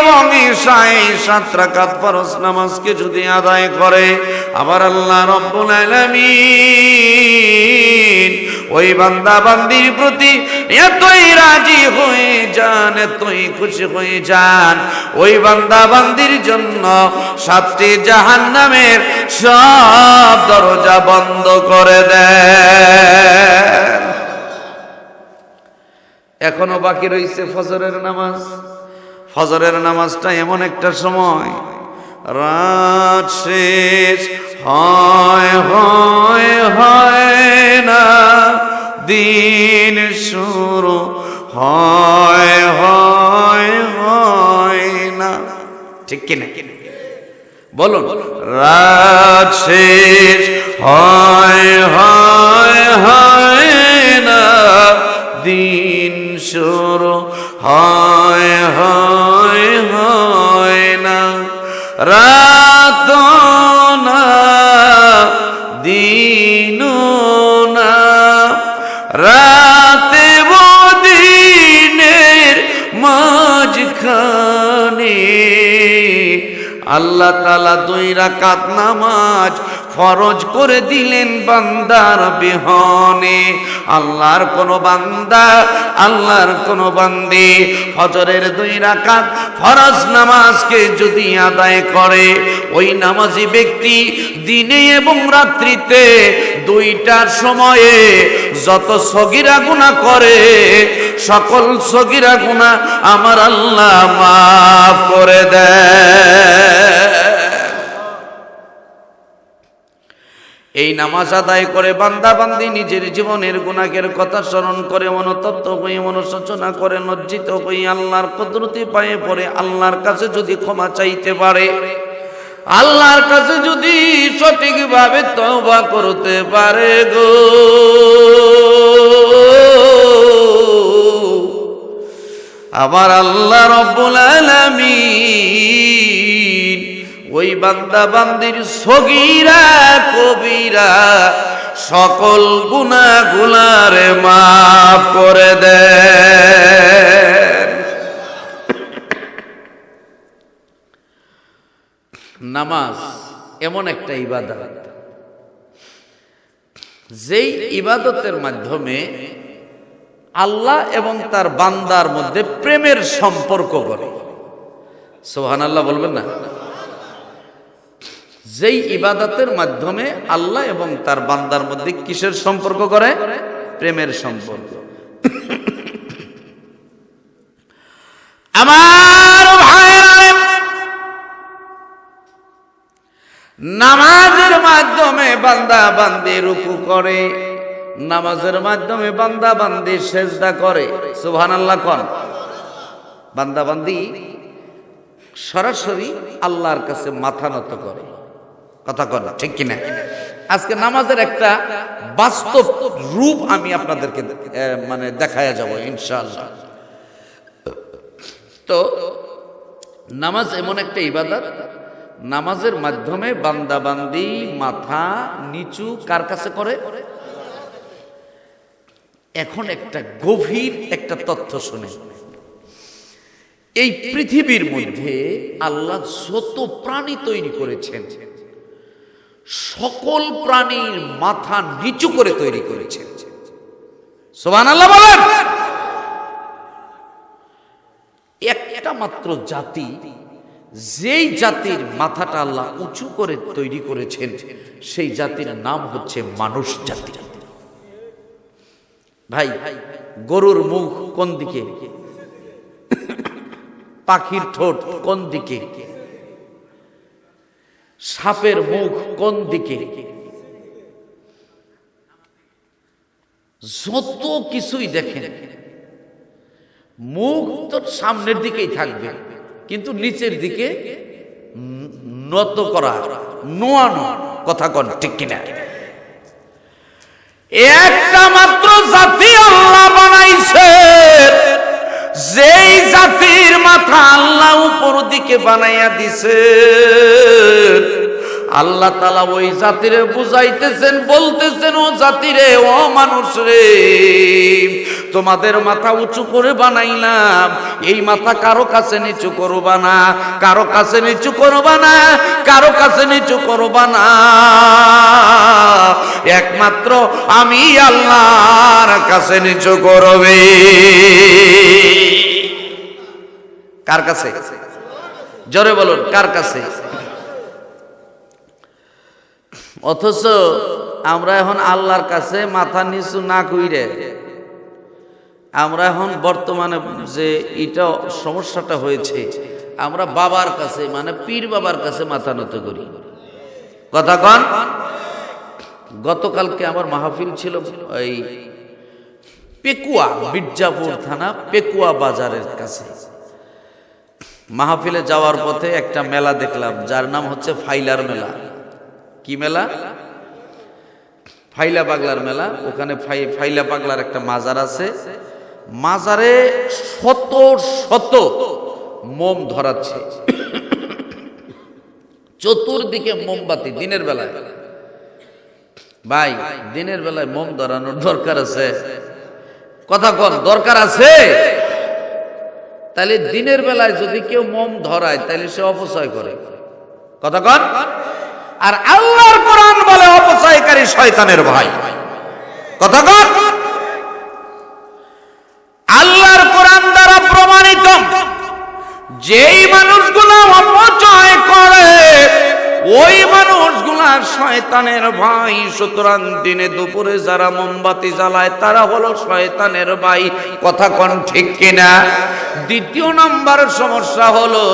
এবং সাত রাকাত ফরজ নামাজকে যদি আদায় করে, আবার আল্লাহ রব্বুল আলামিন ওই বান্দা বান্দির প্রতি এতই রাজি হয়ে যান, এতই খুশি হয়ে যান। ওই বান্দা বান্দির জন্য সাতটি জাহান্নামের সব দরজা বন্ধ করে দেন। এখনও বাকি রয়েছে ফজরের নামাজ। ফজরের নামাজটা এমন একটা সময়। রাত শেষ, হয় হয় হয় না। দিন শুরু, হয় হয় হয় না। ঠিক কিনা? বলুন। রাত শেষ, হয় হয় হয় না। দিন শুরু, হয় রাত আল্লাহ তালা দুই রাকাত নামাজ ফরজ করে দিলেন বান্দার বিহনে। আল্লাহর কোন বান্দা, আল্লাহর কোন বান্দি ফজরের দুই রাকাত ফরজ নামাজকে যদি আদায় করে, ওই নামাজি ব্যক্তি দিনে এবং রাত্রিতে দুইটার সময়ে যত সগিরা গুণা করে সকল সগিরা গুণা আমার আল্লাহ মাফ করে দেয় এই নামাজ আদায় করে বান্দা বান্দি নিজের জীবনের গুণাকের কথা স্মরণ করে মনোতত্ত্ব হয়ে মনোসূচনা করে, লজ্জিত হয়ে আল্লাহর কুদরতি পায়ে পড়ে, আল্লাহর কাছে যদি ক্ষমা চাইতে পারে, আল্লাহর কাছে যদি সঠিকভাবে তওবা করতে পারে গো। আবার আল্লাহ রব্বুল আলামিন, ওই বান্দা বান্দির সগীরা, কবিরা, সকল গুনা গুলারে মাফ করে দেন। নামাজ এমন একটা ইবাদত। যেই ইবাদতের মাধ্যমে আল্লাহ এবং তার বান্দার মধ্যে প্রেমের সম্পর্ক করে সোহান আল্লাহ বলবেন না? যেই ইবাদতের মাধ্যমে আল্লাহ এবং তার বান্দার মধ্যে কিসের সম্পর্ক করে প্রেমের সম্পর্ক। আমার নামাজের মাধ্যমে বান্দা বান্দি রুকু করে। নামাজের মাধ্যমে বান্দা বান্দি সেজদা করে। সুবহান আল্লাহ কন। বান্দা বান্দি সরাসরি আল্লাহর কাছে মাথা নত করে। কথা কন ঠিক কিনা? আজকে নামাজের একটা বাস্তব রূপ আমি আপনাদেরকে মানে দেখায়া যাব, ইনশাআল্লাহ। তো, নামাজ এমন একটা ইবাদত, নামাজের মাধ্যমে বান্দা বান্দি মাথা নিচু কার কাছে করে? এখন একটা গভীর একটা তথ্য শুনে। এই পৃথিবীর মধ্যে আল্লাহ যত প্রাণী তৈরি করেছেন, সকল প্রাণীর মাথা নিচু করে তৈরি করেছেন। সোবান আল্লাহ বলেন! একটা মাত্র জাতি, যেই জাতির মাথাটা আল্লাহ উঁচু করে তৈরি করেছেন, সেই জাতির নাম হচ্ছে মানুষ জাতি। ভাই, গরুর মুখ কোন দিকে? পাখির ঠোঁট কোন দিকে? সাপের মুখ কোন দিকে? যত কিছুই দেখেন, মুখ তো সামনের দিকেই থাকবে, কিন্তু নিচের দিকে নত করা, নোয়ানো কথা কন ঠিক কিনা? একটা মাত্র জাতি আল্লাহ বানাইছে। যেই জাতির মাথা আল্লাহ উপর দিকে বানাইয়া দিছে। আল্লাহ তালা ওই জাতিরে বুঝাইতেছেন, বলতেছেন, ও জাতিরে, ও মানুষ রে, তোমাদের মাথা উঁচু করে বানাইলাম। এই মাথা কারও কাছে নিচু করবা না, কারও কাছে নিচু করবা না, কারও কাছে নিচু করবা না। একমাত্র আমি আল্লাহর কাছে নিচু করবে। কার কাছে? জোরে বলুন, কার কাছে? অথচ আমরা এখন আল্লাহর কাছে মাথা নিচু না কইরে, আমরা এখন বর্তমানে যে এটা সমস্যাটা হয়েছে, আমরা বাবার কাছে মানে পীর বাবার কাছে মাথা নত করি। কথা কন? গতকালকে আমার মাহফিল ছিল এই পেকুয়া, মির্জাপুর থানা পেকুয়া বাজারের কাছে। মাহফিলে যাওয়ার পথে একটা মেলা দেখলাম, যার নাম হচ্ছে ফাইলার মেলা। কি মেলা? ফাইলা পাগলার মেলা। ওখানে ফাই- ফাইলা পাগলার একটা মাজার আছে। মাজারে শত শত মোম ধরাচ্ছে। চতুর্দিকে মোমবাতি দিনের বেলায়। ভাই, দিনের বেলায় মোম ধরানোর দরকার আছে। কথা কর দরকার আছে? তাহলে দিনের বেলায় যদি কেউ মোম ধরায়, তাহলে সে অপচয় করে। কথা কন? আর আল্লাহর কোরআন বলে অপচয়কারী শয়তানের ভাই কথা আল্লাহর কোরআন দ্বারা প্রমাণিত, যেই মানুষগুলো অপচয় করে, ওই মানুষগুলা শয়তানের ভাই। সুতরাং দিনে দুপুরে যারা মোমবাতি জ্বালায়, তারা হলো শয়তানের ভাই। কথা কোন ঠিক কিনা? দ্বিতীয় নাম্বার সমস্যা হলো,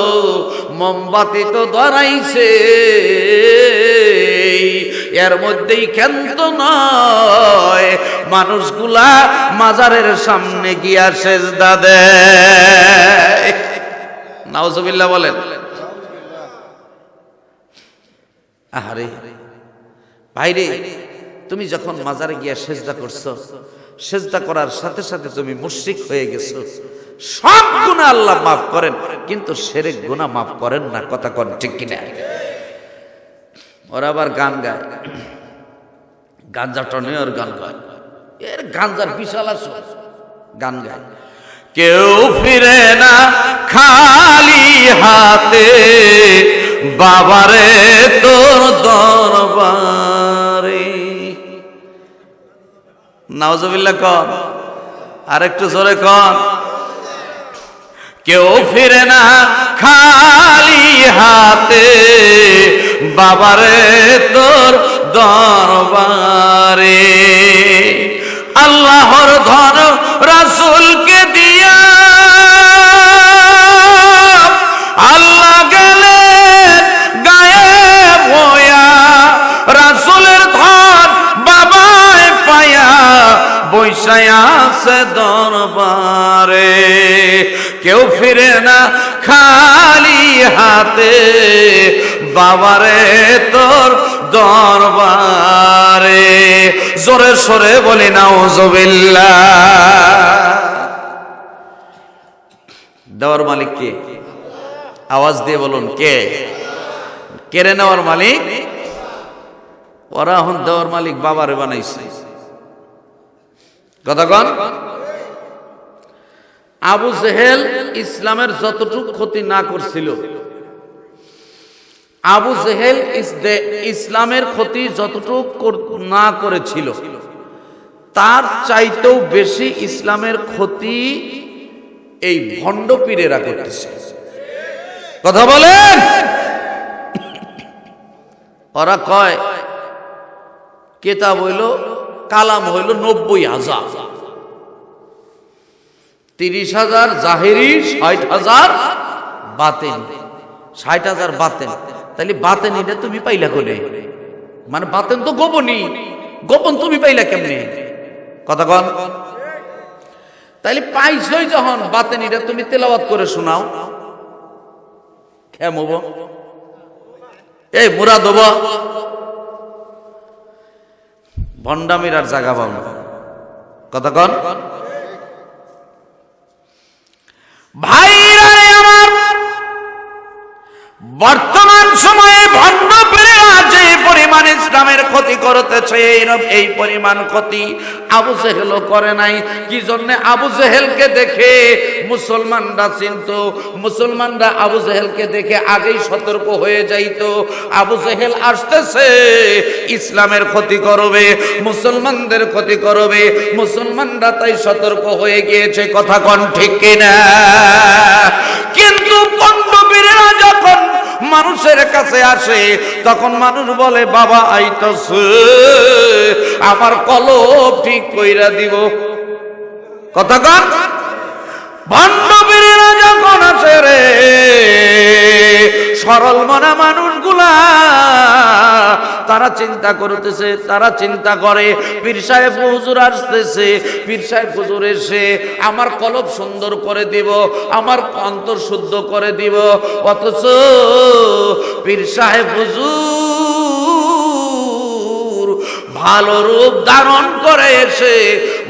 মোমবাতি তো ধরাইছে। এর মধ্যেই ক্ষান্ত নয়। মানুষগুলা মাজারের সামনে গিয়া সেজদা দেয়। নাউজুবিল্লাহ বলেন। আহারে, ভাইরে, তুমি যখন মাজারে গিয়া সেজদা করছ, সেজদা করার সাথে সাথে তুমি মুশরিক হয়ে গেছো। সব গুণা আল্লাহ মাফ করেন, কিন্তু সেরেক গুণা মাফ করেন না, কথা কন ঠিক কিনা? ওরা আবার গান গায়। গাঞ্জা টনেওর গান গায়। এর গাঞ্জার বিশাল আসো গান গায়। কেউ ফিরে না খালি হাতে, বাবারে তোর দরবারে। নওয়াজবিল্লা কন আর একটু জোরে কন কেউ ফিরে না খালি হাতে। বাবারে তোর দরবারে আল্লাহর ধর রাসুলকে দিয়া বৈশায়া দরবারে। কেউ ফিরে না খালি হাতে, বাবারে তোর দরবারে। জোরে সরে বলি, নাউজুবিল্লাহ। দেওয়ার মালিক কে? আওয়াজ দিয়ে বলুন, কে? কেড়ে নেওয়ার মালিক? ওরা এখন দেওয়ার মালিক বাবারে বানাইছে। কথাগণ আবু জেহেল ইসলামের যতটুকু ক্ষতি না করছিল, আবু জেহেল ইসলামের ক্ষতি যতটুকু না করেছিল, তার চাইতেও বেশি ইসলামের ক্ষতি এই ভণ্ড পীরেরা করতেছে। কথা বলেন! ওরা কয়, কেতাব হইল কালাম হইল নব্বই হাজার। তিরিশ হাজার জাহেরি, ষাট হাজার বাতেন। ষাট হাজার বাতেন। তাহলে বাতেন এটা তুমি পাইলা করে মানে বাতেন তো গোপনই। গোপন তুমি পাইলা কেমনে? কথা কন। তাইলে পাইছই যখন বাতেন, এটা তুমি তেলাওয়াত করে শোনাও। কেম হব এই মুরা দেব ভণ্ডামির আর জাগা পাবো কথা কন? ভাইরা আমার বর্তমান সময়ে ভণ্ড পরিমাণ ইসলামের ক্ষতি করতেছে এইরকম এই পরিমাণ ক্ষতি আবু জেহেলও করে নাই। কি জন্য? আবু জেহেলকে দেখে মুসলমানরা চিনত, মুসলমানরা আবু জেহেলকে দেখে আগেই সতর্ক হয়ে যাইতো। আবু জেহেল আসতেছে, ইসলামের ক্ষতি করবে, মুসলমানদের ক্ষতি করবে, মুসলমানরা তাই সতর্ক হয়ে গিয়েছে। কথা কন ঠিক কিনা? কিন্তু যখন মানুষের কাছে আসে, তখন মানুষ বলে, বাবা আইতস আমার কলব ঠিক কইরা দিব। কথা কন? বান্ধবীরা যখন আসে রে সরল মনা মানুষগুলা। তারা চিন্তা করতেছে, তারা চিন্তা করে। পীর সাহেব হুজুর আসতেছে। পীর সাহেব হুজুর এসে আমার কলব সুন্দর করে দিব, আমার অন্তর শুদ্ধ করে দিব। অথচ পীর সাহেব হুজুর ভালো রূপ ধারণ করে এসে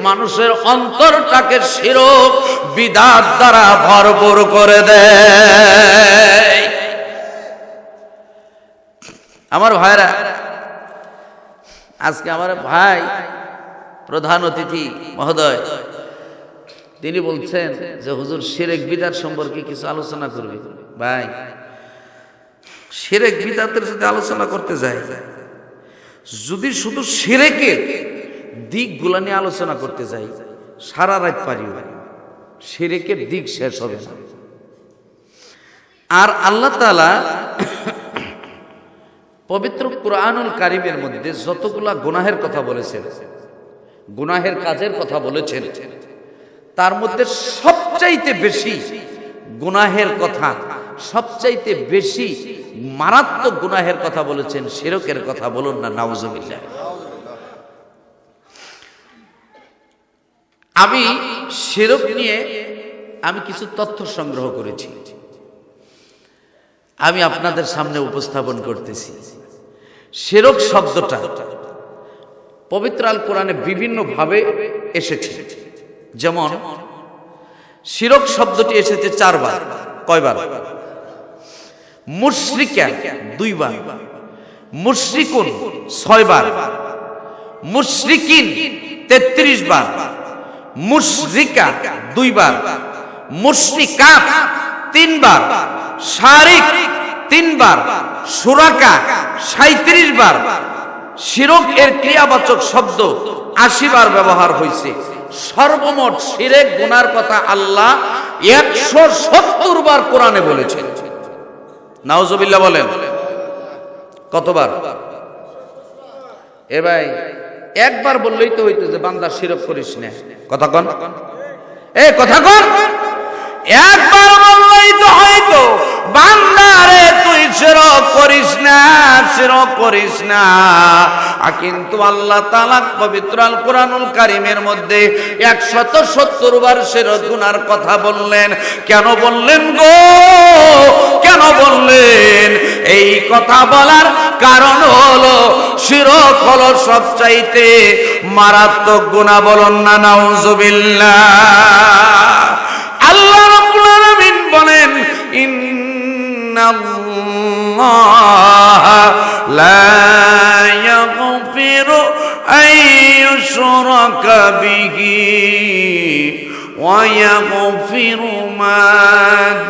মানুষের অন্তরটাকে শিরক বিদাত দ্বারা ভরপুর করে দেয়। আমার ভাইরা, আজকে আমার ভাই প্রধান অতিথি মহোদয়, তিনি বলছেন যে হুজুর শিরেক বিদাত সম্পর্কে কিছু আলোচনা করবে। ভাই, শিরেক বিদাতের সাথে আলোচনা করতে যায়, যদি শুধু শিরেকের দিকগুলা নিয়ে আলোচনা করতে যাই সারা রাত পারি শিরেকের দিক শেষ হবে না। আর আল্লাহ তালা পবিত্র কোরআনুল কারিমের মধ্যে যতগুলা গুনাহের কথা বলেছেন, গুনাহের কাজের কথা বলেছেন, তার মধ্যে সবচাইতে বেশি গুনাহের কথা, সবচাইতে বেশি মারাত্মক গুনাহের কথা বলেছেন শিরকের কথা বলুন না, নাউজুবিল্লাহ। আমি শিরক নিয়ে আমি কিছু তথ্য সংগ্রহ করেছি। আমি আপনাদের সামনে উপস্থাপন করতেছি। শেরক শব্দটা পবিত্র আল কোরআনে বিভিন্নভাবে এসেছে। যেমন, শিরক শব্দটি এসেছে চারবার। কয়বার? মুশরিকা দুইবার। মুশরিকুন ছয়বার। মুশরিকিন তেত্রিশ বার মুশরিকা দুইবার। মুশরিকাত তিনবার, শারিক তিনবার, সুরাকা সাঁত্রিশ বার শিরক এর ক্রিয়াবাচক শব্দ আশি বার ব্যবহার হয়েছে সর্বমোট শিরেক গুনার কথা আল্লাহ একশো সত্তর বার কোরআনে বলেছেন। নাওজবিল্লা বলেন, কতবার? এ ভাই, একবার বললেই তো হইতো যে বান্দা শিরক করিস না। কথা কন। এ, কথা কন। একবার বললেই তো বান্দারে তুই শিরক করিস না শিরক করিস না। কিন্তু আল্লাহ তাআলা পবিত্র আল কোরআনুল কারিমের মধ্যে একশত সত্তর বার শিরক গুনার কথা বললেন। কেন বললেন গো? কেন বললেন? এই কথা বলার কারণ হলো, শিরক হলো সবচাইতে মারাত্মক গুণা বলুন না, নাউজুবিল্লাহ। الله لا يغفر أن يشرك به ويغفر ما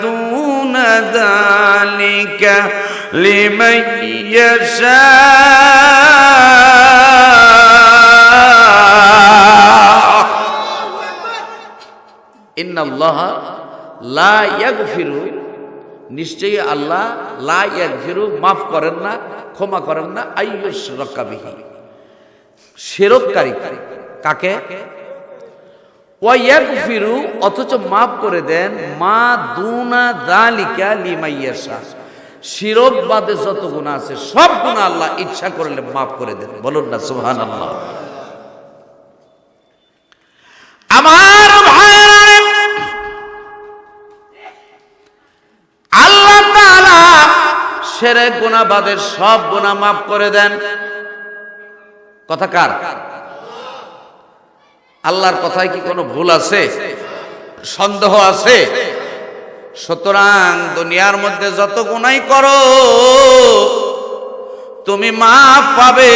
دون ذلك لمن يشاء. إن الله لا يغفر নিশ্চয়ই আল্লাহ লা মাফ করেন না, ক্ষমা করেন না আইয়ুস শিরককারী কাকে? ইয়াগফিরু, অথচ মাফ করে দেন, মা দুনা যালিকা লিমাইয়াশা শিরক বাদে যত গুনাহ আছে, সব গুনাহ আল্লাহ ইচ্ছা করলে মাফ করে দেন। বলুন না, সুবহানাল্লাহ। আমার সেরে গুনাহবাদের সব গুনাহ মাফ করে দেন। কথা কার? আল্লাহর কথায় কি কোনো ভুল আছে? সন্দেহ আছে? সুতরাং দুনিয়ার মধ্যে যত গুনাই করো, তুমি মাপ পাবে,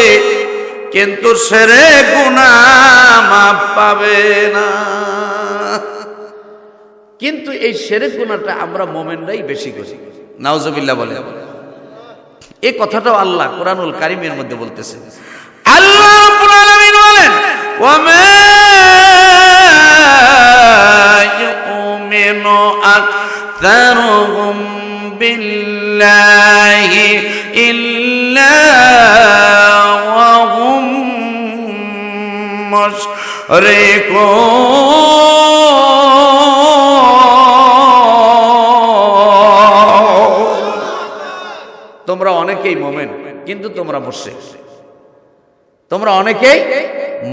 কিন্তু সেরে গুণা মাপ পাবে না। কিন্তু এই সেরে গুণাটা আমরা মোমেনরাই বেশি করি। নাউজবিল্লাহ বলে। এই কথাটাও আল্লাহ কোরআনুল কারিমের মধ্যে বলতেছে। আল্লাহ রাব্বুল বলেন বিল্লাহি ইল্লা ওয়া হুম তোমরা অনেকেই মোমেন, কিন্তু তোমরা মুর্শিক তোমরা অনেকেই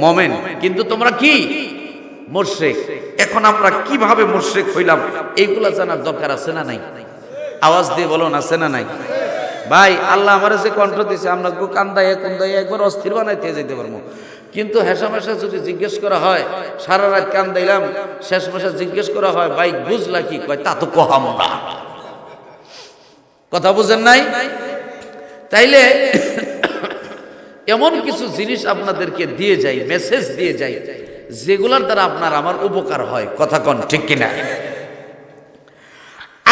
মোমেন, কিন্তু তোমরা কি? মুর্শিক এখন আমরা কীভাবে মুর্শিক হইলাম? এইগুলা জানার দরকার আছে না নাই? আওয়াজ দিয়ে বলুন, আছে না নাই? ভাই, আল্লাহ আমার যে কণ্ঠ দিছে, আমরা কান্দাই কুন্দাই একবার অস্থির বানাইতে যেতে পারব। কিন্তু হেসা মেশা যদি জিজ্ঞেস করা হয়, সারা রাত কান্দাইলাম, শেষ মেশা জিজ্ঞেস করা হয়, ভাই, বুঝলা কি? কয়, তা তো কহাম না। কথা বুঝেন নাই? তাইলে এমন কিছু জিনিস আপনাদেরকে দিয়ে যাই মেসেজ দিয়ে যাই যেগুলোর দ্বারা আপনার আমার উপকার হয়। কথা কন, ঠিক কিনা?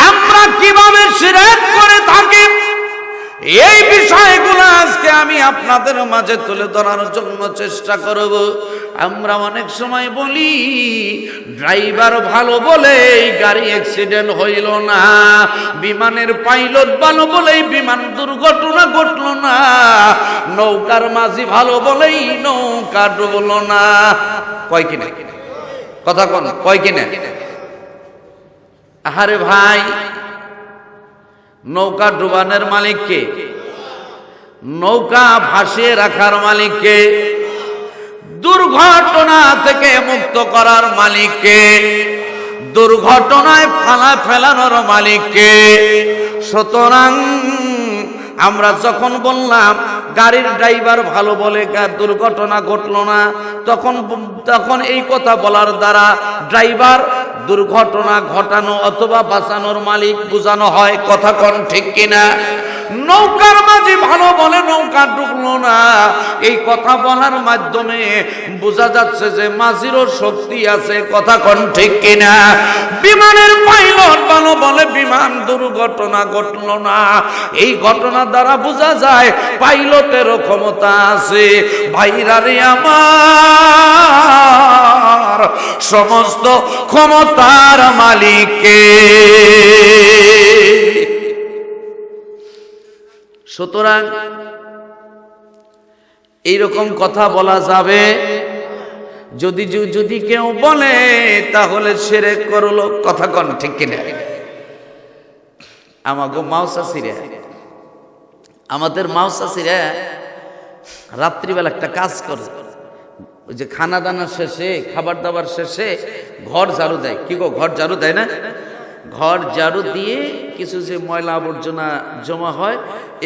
আমরা কীভাবে সিরাত করে থাকি? এই বিষয়গুলো আজকে আমি আপনাদের মাঝে তুলে ধরার জন্য চেষ্টা করব। আমরা অনেক সময় বলি, ড্রাইভার ভালো বলেই গাড়ি অ্যাক্সিডেন্ট হইল না, বিমানের পাইলট ভালো বলেই বিমান দুর্ঘটনা ঘটল না, নৌকার মাঝি ভালো বলেই নৌকা ডুবল না। কয় কিনা? কথা কন, কয় কিনা? আহারে ভাই, নৌকা ডুবানের মালিককে নৌকা ভাসিয়ে রাখার মালিককে দুর্ঘটনা থেকে মুক্ত করার মালিককে, দুর্ঘটনায় ফালা ফেলানোর মালিককে। সুতরাং আমরা যখন বললাম, গাড়ির ড্রাইভার ভালো বলে দুর্ঘটনা ঘটলো না, তখন তখন এই কথা বলার দ্বারা ড্রাইভার দুর্ঘটনা ঘটানো অথবা বাঁচানোর মালিক বোঝানো হয়, কথা কন ঠিক কিনা? নৌকার মাঝে ভালো বলে নৌকা ডুবলো না। এই কথা বলার মাধ্যমে বোঝা যাচ্ছে যে মাঝিরও শক্তি আছে, কথা কন ঠিক কিনা? বিমানের পাইলট ভালো বলে, বিমান দুর্ঘটনা ঘটলো না। এই ঘটনা দ্বারা বোঝা যায় পাইলটেরও ক্ষমতা আছে। ভাইরারে আমার, সমস্ত ক্ষমতার মালিককে সুতরাং এইরকম কথা বলা যাবে, যদি যদি- কেউ বলে, তাহলে সেরে করল, কথা কন ঠিক কিনা? আমাগো মাউসাসিরা আমাদের মাউসাসিরা রাত্রিবেলা একটা কাজ করে। ওই যে খানা দানা শেষে খাবার দাবার শেষে ঘর ঝাড়ু দেয়। কি গো, ঘর ঝাড়ু দেয় না? ঘর ঝাড়ু দিয়ে কিছু যে ময়লা আবর্জনা জমা হয়,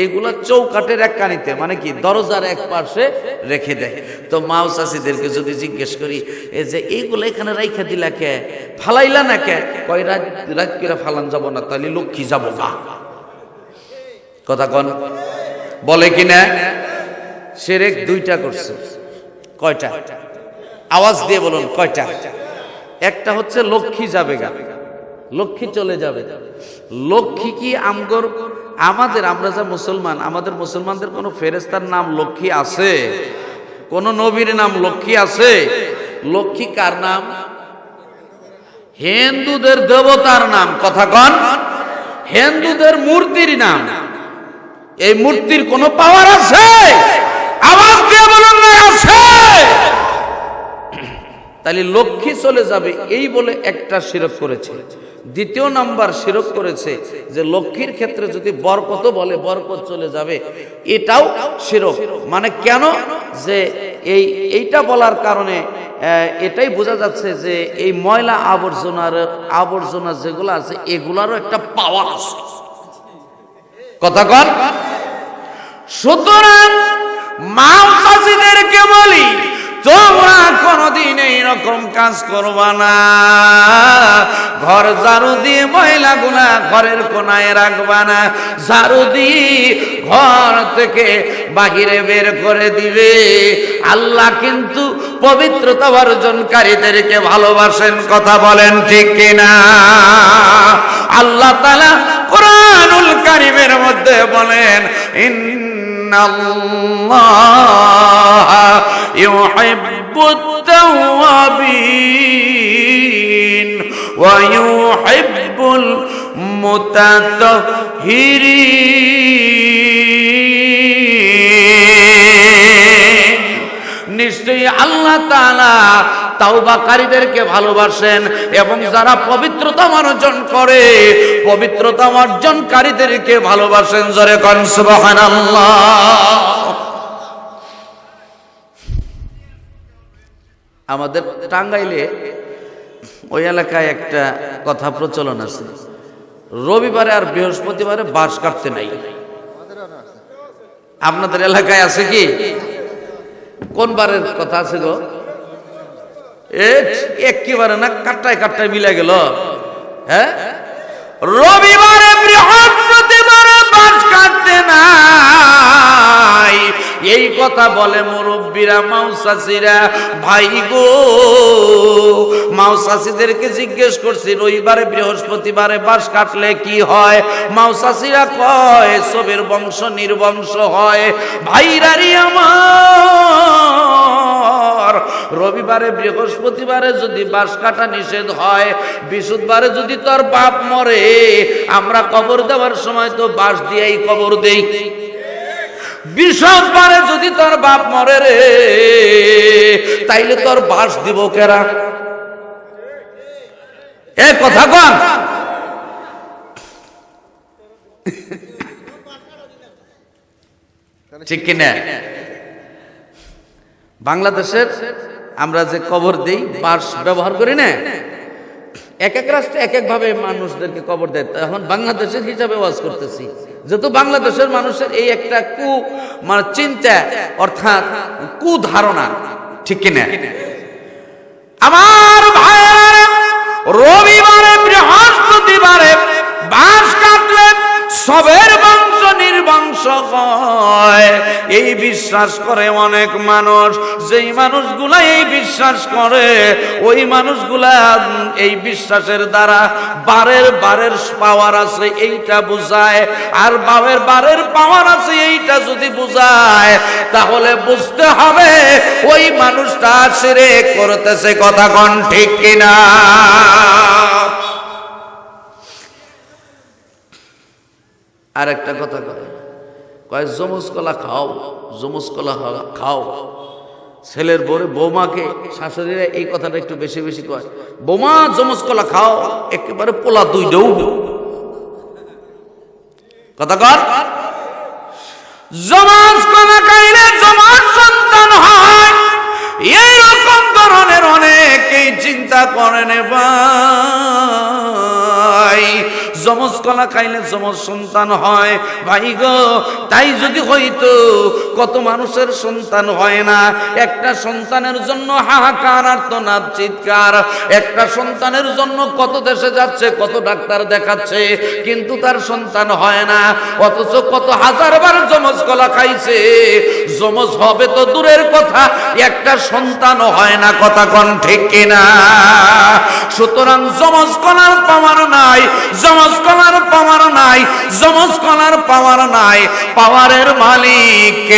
এগুলা চৌকাটের এক কানিতে মানে কি, দরজার এক পাশে রেখে দেয়। তো মাও চাষিদেরকে যদি জিজ্ঞেস করি এই যে এইগুলো এখানে রাইখা দিলা কে? ফালাইলা না কে? কয়, রাত রাত করে ফালান যাব না, তাহলে লক্ষ্মী যাব না কথা কন। বলে কি না সেরেক দুইটা করছে। কয়টা? আওয়াজ দিয়ে বলুন, কয়টা? একটা হচ্ছে লক্ষ্মী যাবে গা। লক্ষ্মী চলে যাবে। লক্ষ্মী কি আমগর? আমাদের, আমরা যা মুসলমান, আমাদের মুসলমানদের কোনো ফেরেস্তার নাম লক্ষ্মী আছে? কোন নবীর নাম লক্ষ্মী আছে? লক্ষ্মী কার নাম? হিন্দুদের দেবতার নাম, কথা কন। হিন্দুদের মূর্তির নাম। এই মূর্তির কোনো পাওয়ার আছে? আওয়াজ দিয়ে বলুন আছে। তাহলে লক্ষ্মী চলে যাবে, এই বলে একটা শিরক করেছে। দ্বিতীয় নাম্বার শিরক করেছে যে লক্ষ্মীর ক্ষেত্রে যদি বরকত বলে, বরকত চলে যাবে, এটাও শিরক। মানে কেন? যে এই, এইটা বলার কারণে এটাই বোঝা যাচ্ছে যে এই ময়লা আবর্জনার, আবর্জনা যেগুলো আছে, এগুলারও একটা পাওয়ার আছে। কথা কন? সুতরাং মা চাষিদেরকে বলি তোমরা কোনদিন এইরকম কাজ করবা না। ঘর ঝাড়ু দিয়ে ময়লা গুলা ঘরের কোনায় রাখবা না। ঝাড়ু দিয়ে ঘর থেকে বাহিরে বের করে দিবে। আল্লাহ কিন্তু পবিত্রতা অর্জনকারীদেরকে ভালোবাসেন, কথা বলেন ঠিক কিনা? আল্লাহ তালা কোরআনুল কারিমের মধ্যে বলেন ইন্নাল্লাহ ইউহিব্বুত তাওয়াবিন ওয়া ইউহিব্বুল মুতাতাহিরিন নিশ্চয়ই আল্লাহ তাআলা তাওবাকারীদেরকে ভালোবাসেন এবং যারা পবিত্রতা অর্জন করে, পবিত্রতা অর্জনকারীদেরকে ভালোবাসেন। জরে কন আমাদের টাঙ্গাইলে ওই এলাকায় একটা কথা প্রচলন আছে। রবিবারে আর বৃহস্পতিবারে বাস কাটতে নাই। আপনাদের এলাকায় আছে কি? কোন বারের কথা আছে গো? একেবারে না কাটটায় কাটটায় মিলে গেল। হ্যাঁ? রবিবারে বৃহস্পতিবারে বাস কাটতে নাই। এই কথা বলে মুরব্বীরা, মাউসাসিরা, ভাই গো, মাউসাসিদেরকে জিজ্ঞেস করছি, রবিবারে, বৃহস্পতিবারে বাস কাটলে কি হয়? মাউসাসিরা কয় সবের বংশ নির্বংশ হয়। ভাইরারি আমার, রবিবারে, বৃহস্পতিবারে যদি বাস কাটা নিষেধ হয়, বিশুদ্ধবারে যদি তোর বাপ মরে, আমরা কবর দেওয়ার সময় তো বাস দিয়েই কবর দেই। বৃহস্পতিবারে যদি তোর বাপ মরে রে, তাইলে তোর বাস দিব কেরা? এ কথা কন। ঠিক কিনা? বাংলাদেশের আমরা যে কবর দেই বাঁশ ব্যবহার করি না? এক এক রাষ্ট্রে এক এক ভাবে মানুষদেরকে কবর দেয়। এখন বাংলাদেশের হিসাবে ওয়াজ করতেছি। যেহেতু বাংলাদেশের মানুষের এই একটা কু মানে চিন্তা, অর্থাৎ কু ধারণা, ঠিক কিনা? আমার ভাইয়েরা রবিবারে, বৃহস্পতিবারে বাঁশ কাটলে সবের হয়। এই বিশ্বাস করে অনেক মানুষ। যেই মানুষগুলা এই বিশ্বাস করে, ওই মানুষগুলা এই বিশ্বাসের দ্বারা বারের বারের পাওয়ার আছে, এইটা আর বাবের বারের পাওয়ার আছে, এইটা যদি তাহলে বুঝতে হবে ওই মানুষটা সেরে করতেছে ঠিক কিনা। আর একটা কথা কয়। কয়, জমজ কলা খাও, জমজ কলা খাও। ছেলের বরে বৌমাকে শাশুড়িরা এই কথাটা একটু বেশি বেশি কয়, বৌমা, জমজ কলা খাও, একেবারে পোলা দুই ডৌ কথা কর। জমাজ কলা খাইলে জমাজ সন্তান হয় এইরকম ধরনের অনেকেই চিন্তা করেন ভাই কলা খাইলে যমজ সন্তান হয়। ভাই গো, তাই যদি হইতো, কত মানুষের সন্তান হয় না। একটা সন্তানের জন্য হাহাকার আর তো না চিৎকার। একটা সন্তানের জন্য কত দেশে যাচ্ছে, কত ডাক্তার দেখাচ্ছে, কিন্তু তার সন্তান হয় না। অথচ কত হাজার বার যমজ কলা খাইছে। যমজ হবে তো দূরের কথা, একটা সন্তানও হয় না, কথা কন ঠিক কিনা? সুতরাং যমজ কলার পাওয়ার নাই যমজ কলার পাওয়ার নাই যমজ কলার পাওয়ার নাই পাওয়ারের মালিক